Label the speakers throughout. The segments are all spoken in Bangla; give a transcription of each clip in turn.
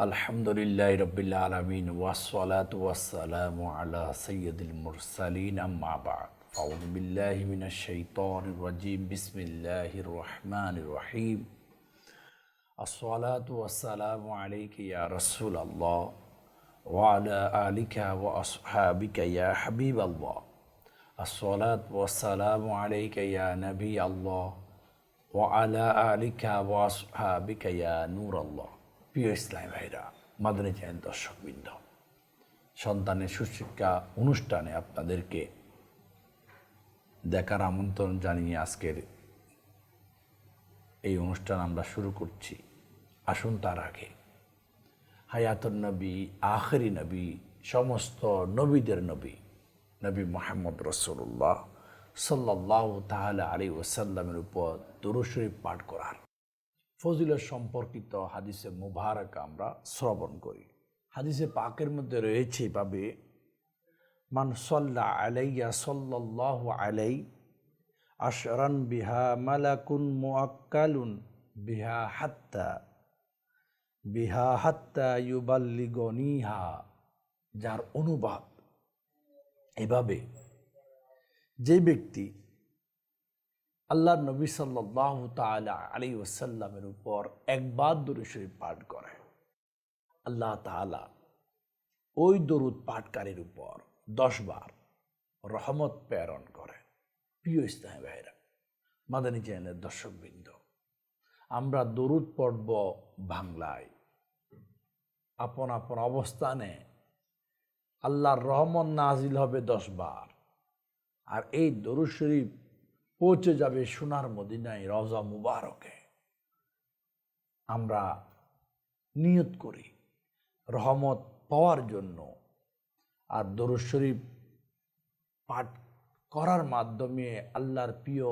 Speaker 1: الحمد لله رب العالمين والصلاة والسلام على سيد المرسلين أما بعد. أعوذ بالله من الشيطان الرجيم. بسم الله الرحمن الرحيم. الصلاة والسلام عليك يا رسول الله وعلى آلك وأصحابك يا حبيب الله. الصلاة والسلام عليك يا نبي الله وعلى آلك وأصحابك يا نور الله. প্রিয় ইসলাম ভাইরা, মাদানী চ্যানেল দর্শকবৃন্দ সন্তানের সুশিক্ষা অনুষ্ঠানে আপনাদেরকে দেখার আমন্ত্রণ জানিয়ে আজকের এই অনুষ্ঠান আমরা শুরু করছি। আসুন তার আগে, হায়াতুন নবী, আখরি নবী, সমস্ত নবীদের নবী নবী মোহাম্মদ রসুল্লাহ সাল্লাহ তাহলে আলী ওসাল্লামের উপর দুরুশরীফ পাঠ করার ফজিলত সম্পর্কিত হাদিসে মুবারক আমরা শ্রবণ করি। হাদিসে পাকের মধ্যে রয়েছে এভাবে মান সল্লা আলাইয়া সাল্লাহ আলাই, আশরান বিহা মালাকুন মুআক্কালুন বিহা হাত্তা বিহা হাত্তা ইউবাল্লিগনিহা। যার অনুবাদ এভাবে, যে ব্যক্তি আল্লাহ নবী সাল্লাহ তালা আলী ওসাল্লামের উপর একবার দরুদ শরীফ পাঠ করে। আল্লাহ তালা ওই দরুদ পাঠকারীর উপর দশবার রহমত প্রেরণ করে। প্রিয় ইসলাম ভাইরা মাদানী চ্যানেলের দর্শকবৃন্দ, আমরা দরুদ পড়ব বাংলায়। আপন আপন অবস্থানে আল্লাহর রহমত নাজিল হবে দশবার আর এই দরুদ শরীফ পৌঁছে যাবে সোনার মদিনায় রজা মুবারকে। আমরা নিয়ত করি রহমত পাওয়ার জন্য আর দরুদ শরীফ পাঠ করার মাধ্যমে আল্লাহর প্রিয়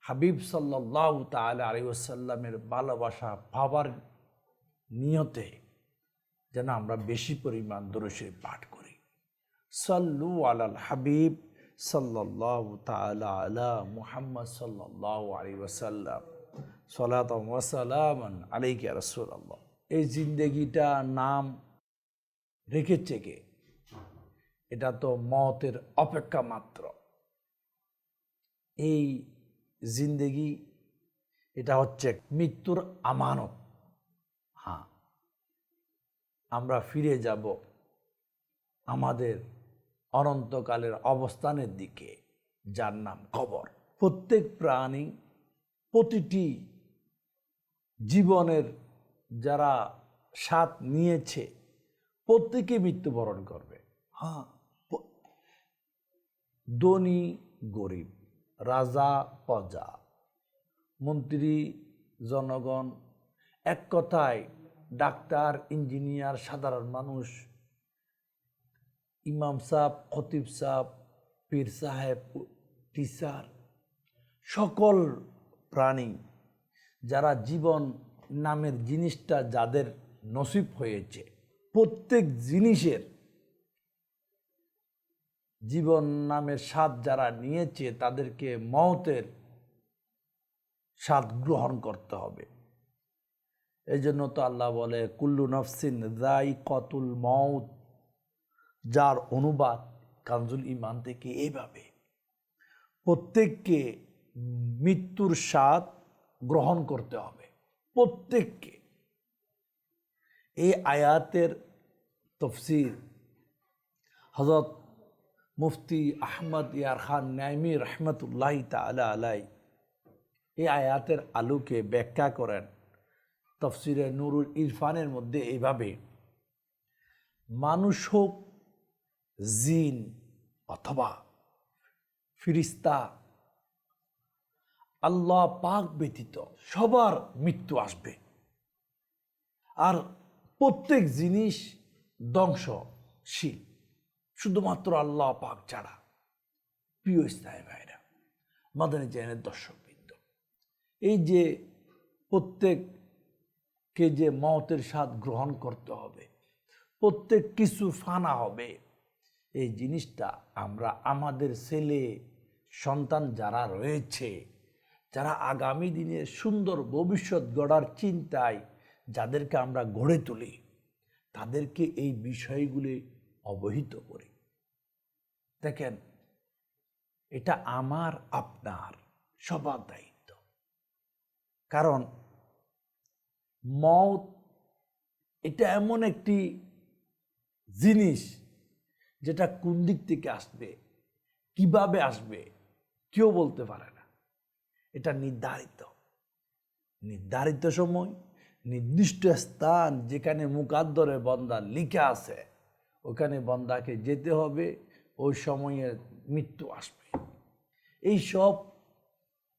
Speaker 1: হাবিব সাল্লাহ তাল আলিউসাল্লামের ভালোবাসা পাওয়ার নিয়তে যেন আমরা বেশি পরিমাণ দরুদ শরীফ পাঠ করি। সাল্লু আলাল হাবিব। সাল্লাহ তালা মুহাম্মদ সাল্লাহ আলাইকে এই জিন্দগিটা নাম রেখেছে কে? এটা তো মতের অপেক্ষা মাত্র। এই জিন্দেগি, এটা হচ্ছে মৃত্যুর আমানত। হ্যাঁ আমরা ফিরে যাব আমাদের অনন্তকালের অবস্থানের দিকে যার নাম কবর। প্রত্যেক প্রাণী প্রতিটি জীবনের যারা স্বাদ নিয়েছে প্রত্যেকে মৃত্যুবরণ করবে। হ্যাঁ। ধনী গরিব রাজা প্রজা মন্ত্রী জনগণ এক কথায় ডাক্তার ইঞ্জিনিয়ার সাধারণ মানুষ ইমাম সাহ খতিব সাহ পীর সাহেব, টিচার, সকল প্রাণী যারা জীবন নামের জিনিসটা যাদের নসিব হয়েছে, প্রত্যেক জিনিসের জীবন নামের স্বাদ যারা নিয়েছে তাদেরকে মতের স্বাদ গ্রহণ করতে হবে। এই জন্য তো আল্লাহ বলে, কুল্লু নফসিন রাই কতুল মৌত যার অনুবাদ কানজুল ইমান থেকে এইভাবে প্রত্যেককে মৃত্যুর স্বাদ গ্রহণ করতে হবে। প্রত্যেককে। এই আয়াতের তফসির হজরত মুফতি আহমদ ইয়ার খান নাইমি রহমতুল্লাহ তালা আলাই এই আয়াতের আলুকে ব্যাখ্যা করেন। তফসিরে নুরুল ইরফানের মধ্যে এইভাবে মানুষ হোক জিন অথবা ফিরিস্তা। আল্লাহ পাক ব্যতীত সবার মৃত্যু আসবে। আর প্রত্যেক জিনিস ধ্বংসশীল, শুধুমাত্র আল্লাহ পাক ছাড়া। প্রিয় ইসলাম ভাইরা, মাদানী চ্যানেলের দর্শকবৃন্দ, এই যে প্রত্যেককে যে মতের স্বাদ গ্রহণ করতে হবে, প্রত্যেক কিছু ফানা হবে এই জিনিসটা আমরা আমাদের ছেলে, সন্তান যারা রয়েছে, যারা আগামী দিনে সুন্দর ভবিষ্যৎ গড়ার চিন্তায় যাদেরকে আমরা গড়ে তুলি, তাদেরকে এই বিষয়গুলি অবহিত করি। দেখেন, এটা আমার, আপনার, সবার দায়িত্ব। কারণ মত, এটা এমন একটি জিনিস যেটা কোন দিক থেকে আসবে, কীভাবে আসবে, কেউ বলতে পারে না। এটা নির্ধারিত। নির্ধারিত সময়, নির্দিষ্ট স্থান যেখানে মুকাদ্দরে বন্দা লিখে আছে, ওখানে বন্দাকে যেতে হবে, ওই সময়ে মৃত্যু আসবে। এই সব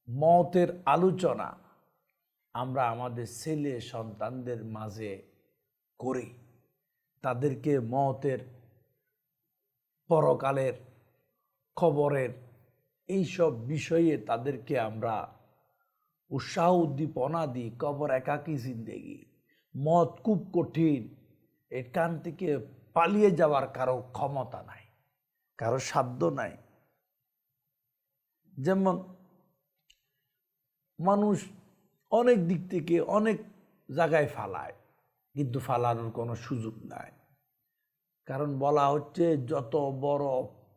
Speaker 1: মতের আলোচনা আমরা আমাদের ছেলে সন্তানদের মাঝে করি। তাদেরকে মতের পরকালের খবরের এই সব বিষয়ে তাদেরকে আমরা উৎসাহ, উদ্দীপনা দিই, কবর একাকী জিন্দেগি মত খুব কঠিন, এখান থেকে পালিয়ে যাওয়ার কারও ক্ষমতা নাই, কারও সাধ্য নাই। যেমন মানুষ অনেক দিক থেকে অনেক জায়গায় ফালায়, কিন্তু ফালানোর কোনো সুযোগ নাই। কারণ বলা হচ্ছে যত বড়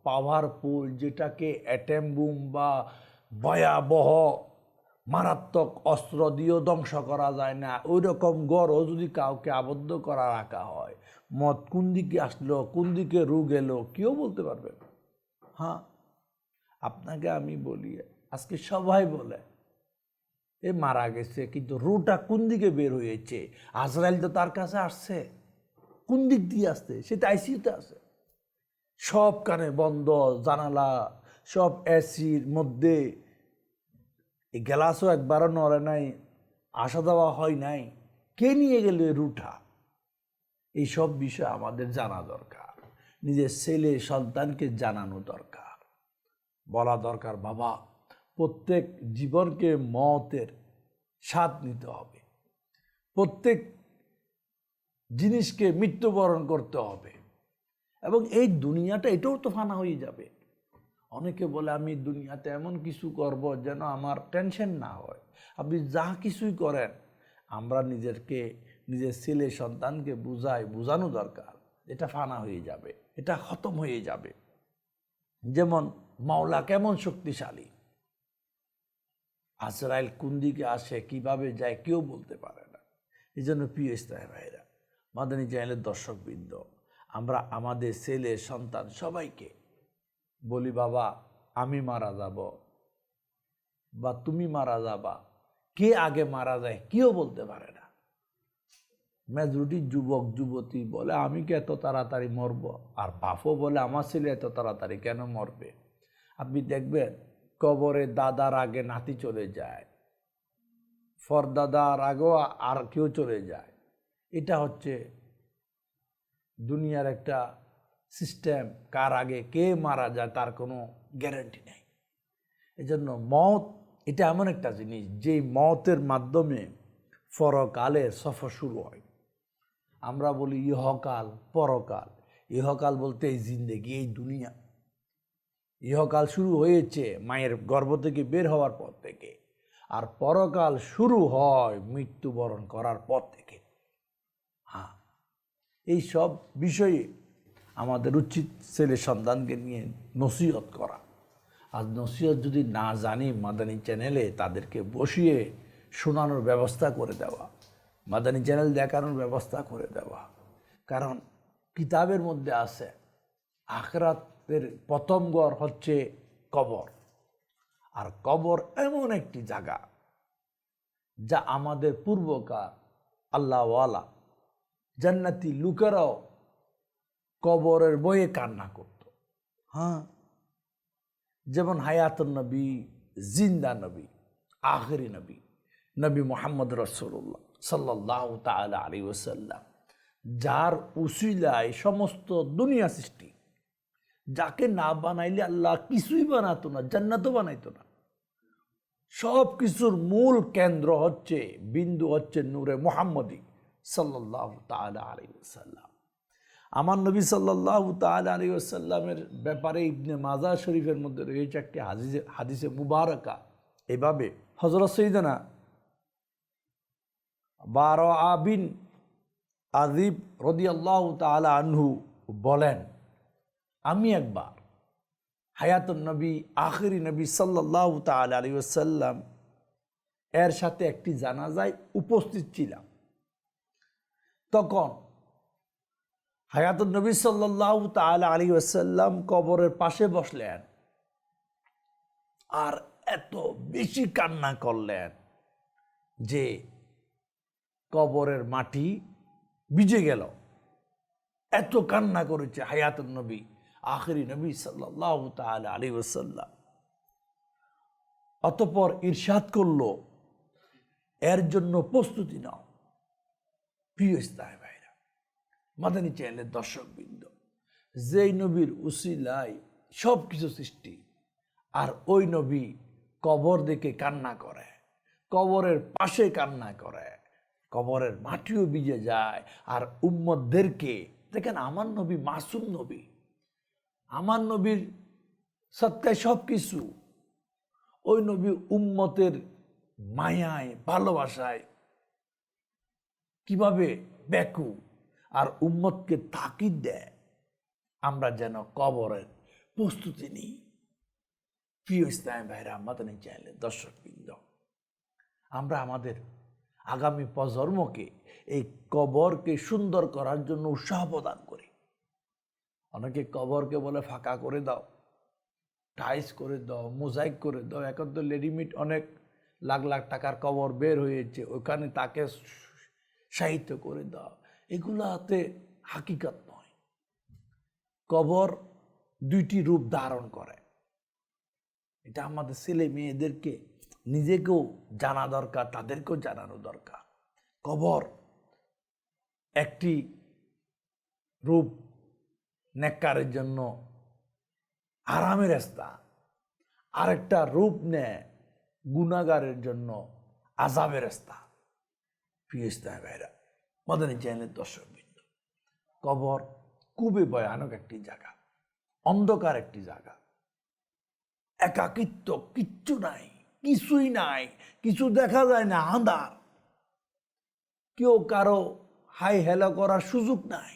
Speaker 1: পাওয়ারফুল যেটাকে অ্যাটেম বুম বা ভয়াবহ মারাত্মক অস্ত্র দিয়েও ধ্বংস করা যায় না ওই রকম গড়ও যদি কাউকে আবদ্ধ করা রাখা হয়, মদ কোন দিকে আসলো, কোন দিকে রু গেল, কেউ বলতে পারবে হ্যাঁ আপনাকে আমি বলি, আজকে সবাই বলে, এ মারা গেছে, কিন্তু রুটা কোন দিকে বের হয়েছে? আজরাইল তো তার কাছে আসছে। কোন দিক দিয়ে আসছে? সেটা আইসিউতে আছে। সব কানে বন্ধ, জানালা, সব এসির মধ্যে। এই গ্লাসও একবারও নড়ে নাই, আসা দেওয়া হয় নাই। কে নিয়ে গেল এ রুটা? এই সব বিষয় আমাদের জানা দরকার। নিজের ছেলে, সন্তানকে জানানো দরকার। বলা দরকার, বাবা, প্রত্যেক জীবনকে মতের স্বাদ নিতে হবে। প্রত্যেক জিনিসকে মৃত্যুবরণ করতে হবে। এবং এই দুনিয়াটা এটাও তো ফানা হয়ে যাবে। অনেকে বলে, আমি দুনিয়াতে এমন কিছু করব যেন আমার টেনশন না হয়। আপনি যা কিছুই করেন, আমরা নিজেরকে, নিজের ছেলে, সন্তানকে বুঝাই, বোঝানো দরকার। এটা ফানা হয়ে যাবে, এটা খতম হয়ে যাবে। যেমন মাওলা কেমন শক্তিশালী। আজরাইল কোন দিকে আসে, কীভাবে যায়, কেউ বলতে পারে না। এই জন্য প্রিয় ইসলাম ভাইরা মাদানী চ্যানেলের দর্শকবৃন্দ, আমরা আমাদের ছেলে, সন্তান সবাইকে বলি, বাবা, আমি মারা যাব বা তুমি মারা যাবা। কে আগে মারা যায় কেউ বলতে পারে না। মেজরিটি যুবক, যুবতী বলে, আমি কি এত তাড়াতাড়ি মরব? আর বাপও বলে, আমার ছেলে এত তাড়াতাড়ি কেন মরবে? আপনি দেখবেন, কবরে দাদার আগে নাতি চলে যায় ফরদাদার আগেও আর কেউ চলে যায়। এটা হচ্ছে দুনিয়ার একটা সিস্টেম, কার আগে কে মারা যায় তার কোনো গ্যারান্টি নেই। এজন্য মত এটা এমন একটা জিনিস যে মতের মাধ্যমে পরকালের সফর শুরু হয়। আমরা বলি ইহকাল, পরকাল। ইহকাল বলতে এই জিন্দেগি, এই দুনিয়া। ইহকাল শুরু হয়েছে মায়ের গর্ভ থেকে বের হওয়ার পর থেকে। আর পরকাল শুরু হয় মৃত্যুবরণ করার পর থেকে। এই সব বিষয়ে আমাদের উচিত ছেলে সন্তানকে নিয়ে নসিহত করা। আর নসিহত যদি না জানি মাদানী চ্যানেলে তাদেরকে বসিয়ে শোনানোর ব্যবস্থা করে দেওয়া, মাদানী চ্যানেল দেখানোর ব্যবস্থা করে দেওয়া। কারণ কিতাবের মধ্যে আছে, আখরাতের প্রথম ঘর হচ্ছে কবর। আর কবর এমন একটি জায়গা যা আমাদের পূর্বকার আল্লাহওয়ালা জান্নাতি লোকেরাও কবরের বইয়ে কান্না করত। হ্যাঁ। যেমন হায়াতুন নবী জিন্দা নবী আখরি নবী নবী মোহাম্মদ রসুল্লাহ সাল্লাহ তালা আলী ওসাল্লাম যার উসিলায় সমস্ত দুনিয়া সৃষ্টি। যাকে না বানাইলে আল্লাহ কিছুই বানাতো না জান্নাতও বানাইতো না। সব কিছুর মূল কেন্দ্র হচ্ছে বিন্দু হচ্ছে নূরে মোহাম্মদী। সাল্লাহ তালা আলী সাল্লাম আমার নবী সাল্লাহ তালা আলী আসাল্লামের ব্যাপারে ইবনে মাজার শরীফের মধ্যে রয়েছে একটি হাদিসে হাদিসে মুবারকা। এভাবে হজরত সৈদানা বারো আবিন আজিব রদি আল্লাহ তালা আনহু বলেন, আমি একবার হায়াতুন নবী, আখরি নবী সাল্লাহ তাল আলী ওসাল্লাম এর সাথে একটি জানাজায় উপস্থিত ছিলাম। তখন হায়াতুল নবী সাল্লাহ তাল আলী ওসাল্লাম কবরের পাশে বসলেন আর এত বেশি কান্না করলেন যে কবরের মাটি ভিজে গেল। এত কান্না করেছে হায়াতুল নবী, আখরি নবী সাল্লাহ তাল আলী ওসাল্লাম অতপর ইরশাদ করল, এর জন্য প্রস্তুতি নাও। প্রিয় ইসলাম ভাইরা, মাদানী চ্যানেলের দর্শকবৃন্দ, যেই নবীর উসিলাই সব কিছু সৃষ্টি, আর ওই নবী কবর দেখে কান্না করে, কবরের পাশে কান্না করে, কবরের মাটিও ভিজে যায়, আর উম্মদদেরকে দেখেন আমার নবী মাসুম নবী, আমার নবীর সত্যায় সব কিছু ওই নবী উম্মতের মায়ায়, ভালোবাসায় কীভাবে ব্যাকু আর উম্মতকে তাকিদ দেয়, আমরা যেন কবরের প্রস্তুতি নিই। প্রিয় ইসলাম ভাইরা, আমাদের চাইলে দর্শকবৃন্দ, আমরা আমাদের আগামী প্রজন্মকে এই কবরকে সুন্দর করার জন্য উৎসাহ প্রদান করি। অনেকে কবরকে বলে ফাঁকা করে দাও টাইস করে দাও, মোজাইক করে দাও, এখন তো রেডিমেড অনেক লাখ লাখ টাকার কবর বের হয়েছে, ওখানে তাকে সাহিত্য করে দাও। এগুলাতে হাকিকত নয়। কবর দুইটি রূপ ধারণ করে। এটা আমাদের ছেলে মেয়েদেরকে নিজেকেও জানা দরকার, তাদেরকেও জানানো দরকার। কবর একটি রূপ নেককারের জন্য আরামের স্থান আরেকটা রূপ নেয় গুণাগারের জন্য আজাবের স্থান প্রিয় ইসলাম ভাইরা। মদনী চ্যানেলের দর্শকবৃন্দ কবর খুবই ভয়ানক একটি জায়গা, অন্ধকার একটি জায়গা। একাকিত্ব কিচ্ছু নাই, কিছুই নাই, কিছু দেখা যায় না, আন্ধার। কেউ কারও হাই হেলো করার সুযোগ নাই।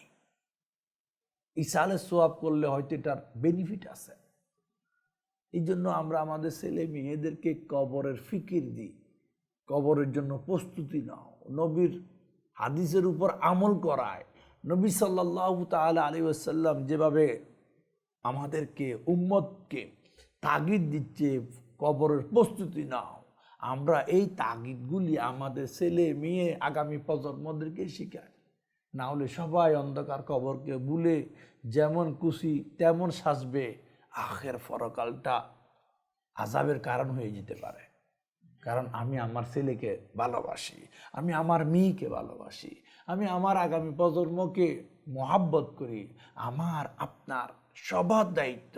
Speaker 1: ইসালে সোয়াব করলে হয়তো এটার বেনিফিট আছে। এই জন্য আমরা আমাদের ছেলে মেয়েদেরকে কবরের ফিকির দিই, কবরের জন্য প্রস্তুতি নাও। নবীর হাদিসের উপর আমল করায়। নবী সাল্লাহ তাল আলী আসাল্লাম যেভাবে আমাদেরকে, উম্মতকে তাগিদ দিচ্ছে, কবরের প্রস্তুতি নাও, আমরা এই তাগিদগুলি আমাদের ছেলে, মেয়ে আগামী প্রজন্মদেরকে শেখাই। না হলে সবাই অন্ধকার কবরকে ভুলে যেমন খুশি, তেমন সাজবে, আখের ফরকালটা আজাবের কারণ হয়ে যেতে পারে। কারণ আমি আমার ছেলেকে ভালোবাসি, আমি আমার মেয়েকে ভালোবাসি, আমি আমার আগামী প্রজন্মকে মহাব্বত করি। আমার, আপনার সবার দায়িত্ব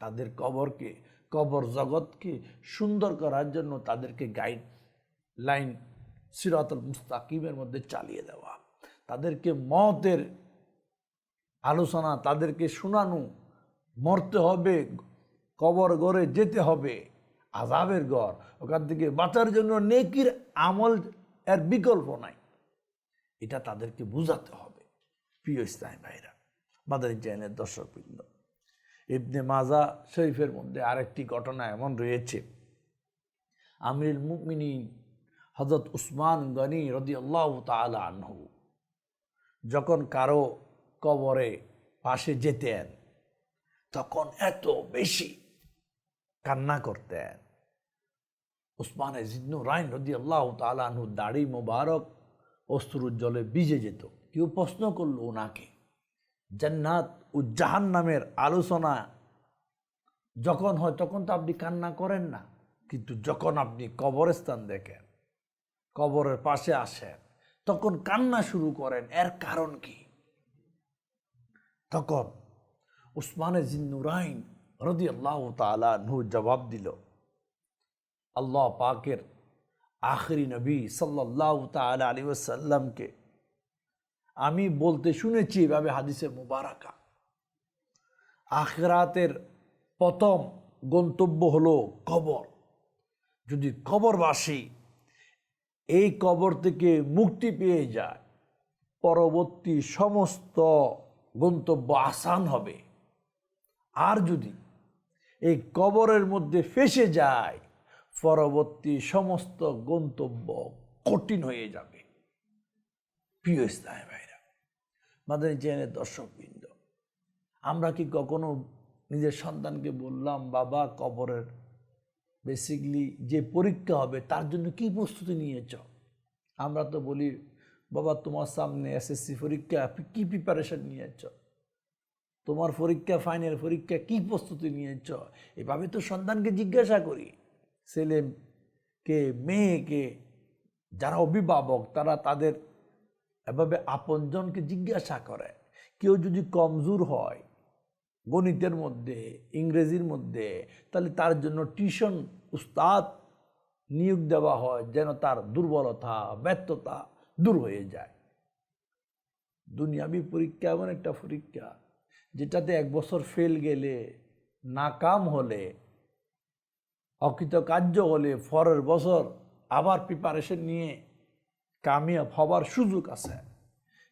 Speaker 1: তাদের কবরকে, কবর জগৎকে সুন্দর করার জন্য তাদেরকে গাইড লাইন সিরাতুল মুস্তাকিমের মধ্যে চালিয়ে দেওয়া। তাদেরকে মতের আলোচনা, তাদেরকে শোনানো, মরতে হবে, কবর গড়ে যেতে হবে। আজাবের গড় ওখান থেকে বাঁচার জন্য নেকির আমল এর বিকল্প নাই। এটা তাদেরকে বুঝাতে হবে, প্রিয় ইসলাম ভাইরা মাদারি চ্যানেলের দর্শকবৃন্দ। ইবনে মাজা শরীফের মধ্যে আরেকটি ঘটনা এমন রয়েছে। আমিরুল মুমিনিন হজরত উসমান গনি রদি আল্লাহ তালা যখন কারও কবরে পাশে যেতেন, তখন এত বেশি কান্না করতেন। উসমান জিন্নু রাইন রদি আল্লাহ তালানহু দাড়ি মোবারক অস্ত্রুর জলে ভিজে যেত। কেউ প্রশ্ন করল ওনাকে জান্নাত ও জাহান নামের আলোচনা যখন হয় তখন তো আপনি কান্না করেন না, কিন্তু যখন আপনি কবরস্থান দেখেন, কবরের পাশে আসেন, তখন কান্না শুরু করেন। এর কারণ কি? তখন উসমানে জিন্নুরাইন রদি আল্লাহ তালা নু জবাব দিল, আল্লাহ পাকের আখরি নবী সাল্লাহ তালা আলী ওসাল্লামকে আমি বলতে শুনেছি এভাবে হাদিসে মুবারাকা। আখরাতের প্রথম গন্তব্য হলো কবর। যদি কবরবাসী এই কবর থেকে মুক্তি পেয়ে যায়, পরবর্তী সমস্ত গন্তব্য আসান হবে। আর যদি এই কবরের মধ্যে ফেসে যায়, পরবর্তী সমস্ত গন্তব্য কঠিন হয়ে যাবে। প্রিয় ইসলাম ভাইরা, মাদানী চ্যানেলের দর্শকবৃন্দ, আমরা কি কখনো নিজের সন্তানকে বললাম, বাবা, কবরের বেসিকলি যে পরীক্ষা হবে তার জন্য কি প্রস্তুতি নিয়েছ? আমরা তো বলি, বাবা, তোমার সামনে এসএসসি পরীক্ষা, কি প্রিপারেশন নিয়েছ? তোমার পরীক্ষা ফাইনাল পরীক্ষা কি প্রস্তুতি নিয়েছ? এভাবে তো সন্তানকে জিজ্ঞাসা করি। ছেলেকে মেয়েকে যারা অভিভাবক, তারা তাদের এভাবে আপনজনকে জিজ্ঞাসা করে। কেউ যদি কমজোর হয় গণিতের মধ্যে, ইংরেজির মধ্যে, তাহলে তার জন্য টিউশন উস্তাদ নিয়োগ দেওয়া হয়, যেন তার দুর্বলতা, ব্যর্থতা দূর হয়ে যায়। দুনিয়াবি পরীক্ষা এমন একটা পরীক্ষা। যেটাতে এক বছর ফেল গেলে, নাকাম হলে, অকৃতকার্য হলে পরের বছর আবার প্রিপারেশন নিয়ে কামিয়াব হবার সুযোগ আছে।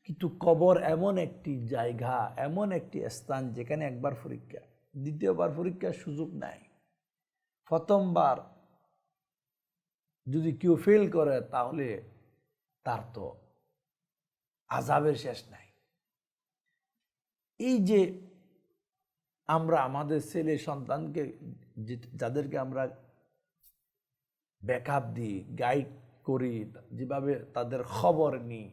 Speaker 1: কিন্তু কবর এমন একটি জায়গা, এমন একটি স্থান যেখানে একবার পরীক্ষা, দ্বিতীয়বার পরীক্ষার সুযোগ নাই। প্রথমবার যদি কেউ ফেল করে, তাহলে তার তো আজাবের শেষ নাই। এই যে আমরা আমাদের ছেলে সন্তানকে যাদেরকে আমরা ব্যাকআপ দিই গাইড করি, যেভাবে তাদের খবর নিই,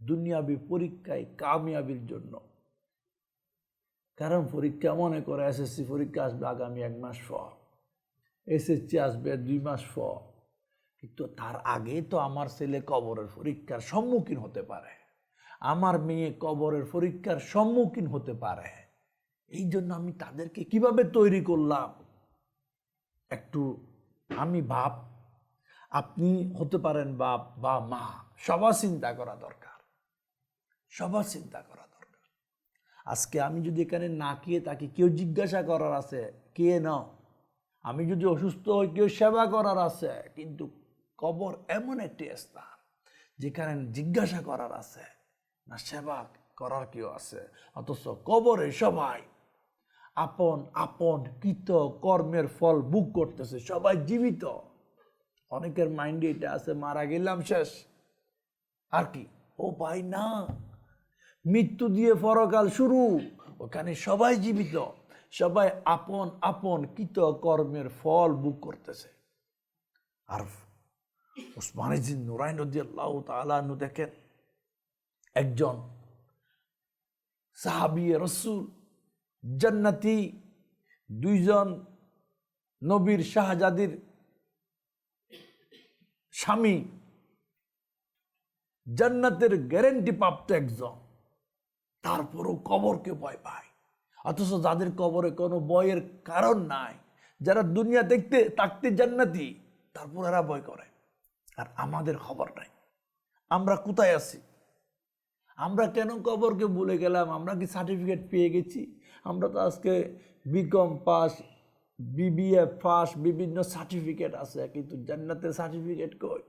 Speaker 1: দুনিয়াবি পরীক্ষায় কামিয়াবির জন্য। কারণ পরীক্ষা মনে করে এসএসসি পরীক্ষা আসবে আগামী এক মাস পর এসএসসি আসবে দুই মাস পর। কিন্তু তার আগে তো আমার ছেলে কবরের পরীক্ষার সম্মুখীন হতে পারে। আমার মেয়ে কবরের পরীক্ষার সম্মুখীন হতে পারে। এই জন্য আমি তাদেরকে কীভাবে তৈরি করলাম? একটু আমি ভাব আপনি হতে পারেন বাপ বা মা, সবার চিন্তা করা দরকার। সবার চিন্তা করা দরকার। আজকে আমি যদি এখানে না গিয়ে তাকে কেউ জিজ্ঞাসা করার আছে, কে নাও? আমি যদি অসুস্থ হই, কেউ সেবা করার আছে, কিন্তু কবর এমন একটি স্থান যেখানে জিজ্ঞাসা করার আছে। না সেবা করার কেউ আছে? অথচ কবরে সবাই আপন আপন, কৃত কর্মের ফল বুক করতেছে, সবাই জীবিত। অনেকের মাইন্ডে এটা আছে, মারা গেলাম শেষ। আর কি? ও ভাই না। মৃত্যু দিয়ে পরকাল শুরু, ওখানে সবাই জীবিত। সবাই আপন আপন, কৃত কর্মের ফল বুক করতেছে। আর উসমানিজিন নুরাইন রদিয়াল্লাহ তালানু দেখেন একজন সাহাবি রসুল, জান্নাতি দুইজন নবীর শাহজাদির স্বামী, জান্নাতের গ্যারেন্টি প্রাপ্ত একজন। তারপরও কবরকে ভয় পায়। অথচ যাদের কবরে কোনো বয়ের কারণ নাই, যারা দুনিয়া দেখতে তাকতে জান্নাতি, তারপর এরা ভয় করে। আর আমাদের খবর নাই। আমরা কোথায় আছি? আমরা কেন কবরকে ভুলে গেলাম? আমরা কি সার্টিফিকেট পেয়ে গেছি? আমরা তো আজকে B Com pass BBA pass বিভিন্ন সার্টিফিকেট আছে, কিন্তু জান্নাতের সার্টিফিকেট কই?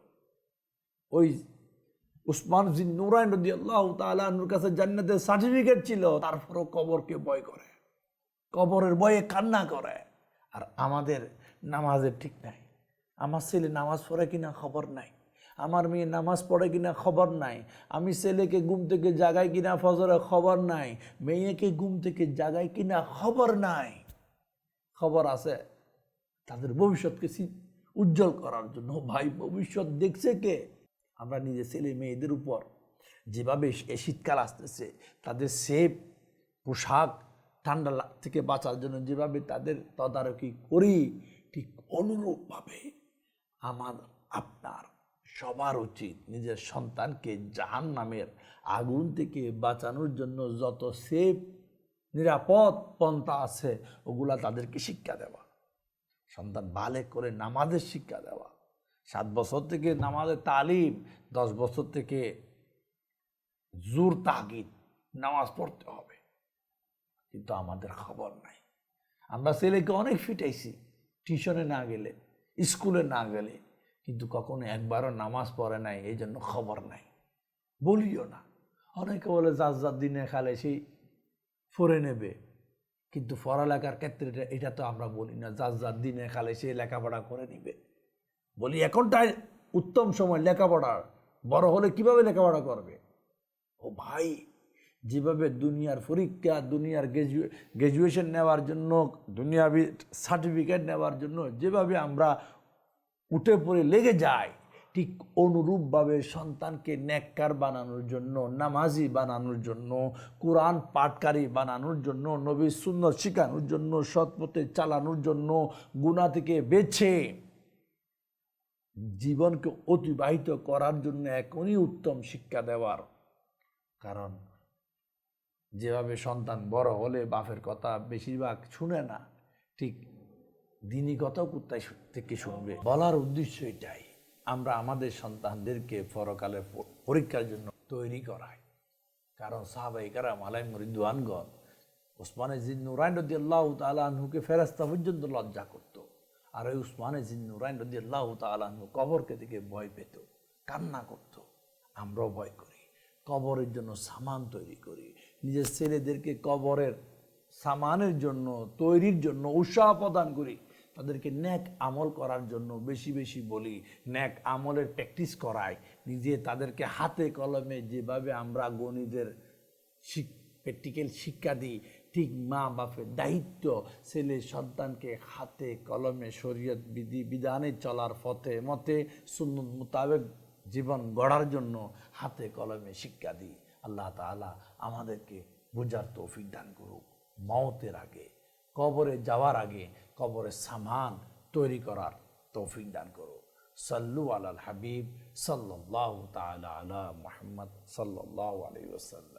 Speaker 1: ওই উসমান জিন নুরাইন রদি আল্লাহ তালুর কাছে জান্নাতের সার্টিফিকেট ছিল, তারপরও কবরকে ভয় করে। কবরের বয়ে কান্না করে। আর আমাদের নামাজের ঠিক নাই। আমার ছেলে নামাজ পড়ে কিনা খবর নাই। আমার মেয়ে নামাজ পড়ে কিনা খবর নাই। আমি ছেলেকে ঘুম থেকে জাগাই কিনা ফজরে খবর নাই। মেয়েকে ঘুম থেকে জাগাই কিনা খবর নাই। খবর আছে। তাদের ভবিষ্যৎকে উজ্জ্বল করার জন্য। ভাই, ভবিষ্যৎ দেখছে কে? আমরা নিজের ছেলে মেয়েদের উপর যেভাবে এই শীতকাল আসতেছে, তাদের সেফ, পোশাক ঠান্ডা থেকে বাঁচার জন্য যেভাবে তাদের তদারকি করি, ঠিক অনুরূপভাবে আমার, আপনার সবার উচিত নিজের সন্তানকে জাহান নামের আগুন থেকে বাঁচানোর জন্য যত সেফ, নিরাপদ পন্থা আছে, ওগুলা তাদেরকে শিক্ষা দেওয়া। সন্তান বালে করে নামাজের শিক্ষা দেওয়া। সাত বছর থেকে নামাজের তালিম, দশ বছর থেকে জোর তাগিদ, নামাজ পড়তে হবে। কিন্তু আমাদের খবর নাই। আমরা ছেলেকে অনেক ফিটাইছি, টিউশনে না গেলে, স্কুলে না গেলে। কিন্তু কখনো একবারও নামাজ পড়ে নাই, এই জন্য খবর নাই। বলিও না।
Speaker 2: অনেকে বলে, যার যার দিনে খালে সেই ফরে নেবে। কিন্তু পড়ালেখার ক্ষেত্রে এটা- এটা তো আমরা বলি না, যার যার দিনে খালে সে লেখাপড়া করে নিবে। বলি, এখনটাই উত্তম সময় লেখাপড়ার বড় হলে কীভাবে লেখাপড়া করবে? ও ভাই, যেভাবে দুনিয়ার পরীক্ষা, দুনিয়ার গ্র্যাজুয়েশন নেওয়ার জন্য, দুনিয়াবি সার্টিফিকেট নেওয়ার জন্য, যেভাবে আমরা উঠে পড়ে লেগে যায়। ঠিক অনুরূপভাবে সন্তানকে নেককার বানানোর জন্য, নামাজি বানানোর জন্য, কোরআন পাঠকারী বানানোর জন্য নবী সুন্দর শেখানোর জন্য, সৎপথে চালানোর জন্য গুণা থেকে বেছে জীবনকে অতিবাহিত করার জন্য এখনই উত্তম শিক্ষা দেওয়ার। কারণ যেভাবে সন্তান বড় হলে বাপের কথা বেশিরভাগ শুনে না। ঠিক কথাও কোথায় থেকে শুনবে। বলার উদ্দেশ্য এটাই, আমরা আমাদের সন্তানদেরকে পরকালে পরীক্ষার জন্য তৈরি করাই। কারণ সাহাবাহিকারা মালাই মরিদুয়ানগণ ওসমানে জিন নুরাইন রদি আল্লাহ তালহুকে ফেরাস্তা পর্যন্ত লজ্জা করত। আর ওই উসমানে জিন নুরাইন রদি আল্লাহ তালহু কবরকে দিকে ভয় পেত, কান্না করত। আমরাও ভয় করি, কবরের জন্য সামান তৈরি করি, নিজের ছেলেদেরকে কবরের সামানের জন্য, তৈরির জন্য উৎসাহ প্রদান করি। তাদেরকে ন্যাক আমল করার জন্য বেশি বেশি বলি, ন্যাক আমলের প্র্যাকটিস করাই। নিজে তাদেরকে হাতে কলমে যেভাবে আমরা গণিতের প্র্যাকটিক্যাল শিক্ষা দিই, ঠিক মা বাপের দায়িত্ব, ছেলে সন্তানকে হাতে কলমে শরীয়ত বিধি, বিধানে চলার পথে মতে, সুন্নত মোতাবেক জীবন গড়ার জন্য হাতে কলমে শিক্ষা দিই। আল্লাহ তাআলা আমাদেরকে বোঝার তৌফিক দান করুক। মওতের আগে। কবরে যাওয়ার আগে কবরের সামান তৈরি করার তৌফিক দান করো। সাল্লু আলাল হাবিব সাল্লাহ তাল আলা মোহাম্মদ সাল্লাহ আলী ওয়াসাল্লাম।